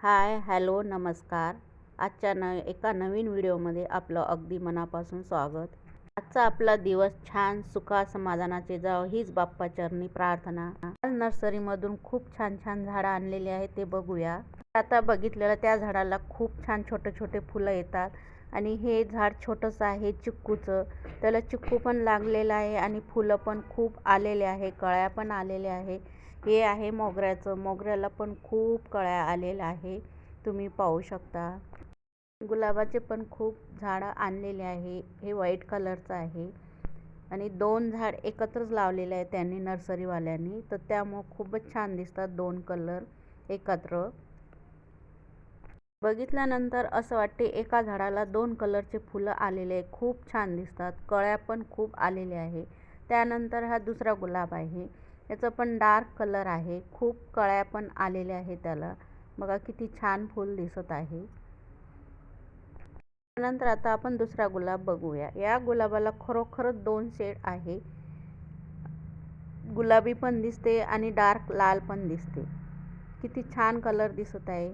Hi hello नमस्कार. आजच्या न एका नवीन व्हिडिओमध्ये आपलं अगदी मनापासून स्वागत. आजचा आपला दिवस छान सुखा समाधानाचे जाव हीच बाप्पा चरणी प्रार्थना. आज नर्सरीमधून खूप छान छान झाडं आणलेली आहेत ते बघूया. आता बघितलेलं त्या झाडाला खूप छान छोटे छोटे फुलं येतात आणि हे झाड छोटंसं आहे चिक्कूचं. त्याला चिक्कू पण लागलेलं आहे आणि फुलं पण खूप आलेले आहे कळ्या पण आलेल्या आहे. हे आहे मोगऱ्याचं मोगऱ्याला पण खूप कळ्या आलेल्या आहे. तुम्ही पाहू शकता. गुलाबाचे पण खूप झाडं आणलेले आहे. हे व्हाईट कलरचं आहे. आणि दोन झाड एकत्रच लावलेले आहे त्यांनी नर्सरीवाल्यांनी. तर त्यामुळं खूपच छान दिसतात दोन कलर एकत्र. बघितल्यानंतर असं वाटते एका झाडाला दोन कलरचे फुलं आलेले आहे. खूप छान दिसतात. कळ्या पण खूप आलेल्या आहे. त्यानंतर हा दुसरा गुलाब आहे. याचं पण डार्क कलर आहे. खूप कळ्या पण आलेल्या आहे त्याला. बघा किती छान फूल दिसत आहे. त्यानंतर आता आपण दुसरा गुलाब बघूया. या गुलाबाला खरोखरच दोन शेड आहे. गुलाबी पण दिसते आणि डार्क लाल पण दिसते. किती छान कलर दिसत आहे.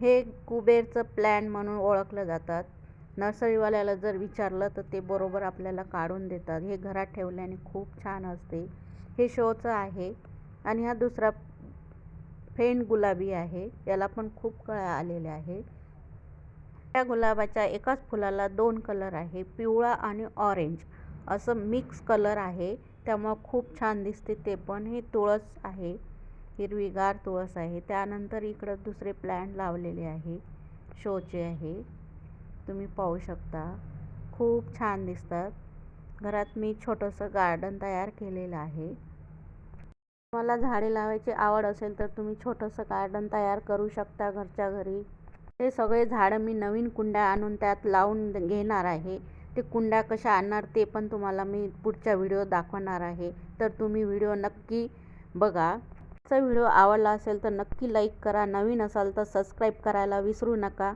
हे कुबेरचं प्लॅन म्हणून ओळखलं जातात. नर्सरीवाल्याला जर विचारलं तर ते बरोबर आपल्याला काढून देतात. हे घरात ठेवल्याने खूप छान असते. हे शोचं आहे. आणि हा दुसरा फेंट गुलाबी आहे. याला पण खूप कळ्या आलेल्या आहे. त्या गुलाबाच्या एकाच फुलाला दोन कलर आहे पिवळा आणि ऑरेंज. असं मिक्स कलर आहे. त्यामुळं खूप छान दिसते ते पण. हे तुळस आहे. हिरवीगार तुळस आहे. त्यानंतर इकडं दुसरे प्लॅन्ट लावलेले आहे. शोचे आहे. तुम्ही पाहू शकता. खूप छान दिसतात. घरात मी छोटंसं गार्डन तयार केलेलं आहे. मला झाडे लावायची आवड असेल तर तुम्ही छोटंसं गार्डन तयार करू शकता घरच्या घरी. हे सगळे झाडं मी नवीन कुंड्या आणून त्यात लावून घेणार आहे. ते कुंड्या कशा आणणार ते पण तुम्हाला मी पुढच्या व्हिडिओ दाखवणार आहे. तर तुम्ही व्हिडिओ नक्की बघा. आजचा व्हिडिओ आवडला असेल तर नक्की लाईक करा. नवीन असाल तर सबस्क्राईब करायला विसरू नका.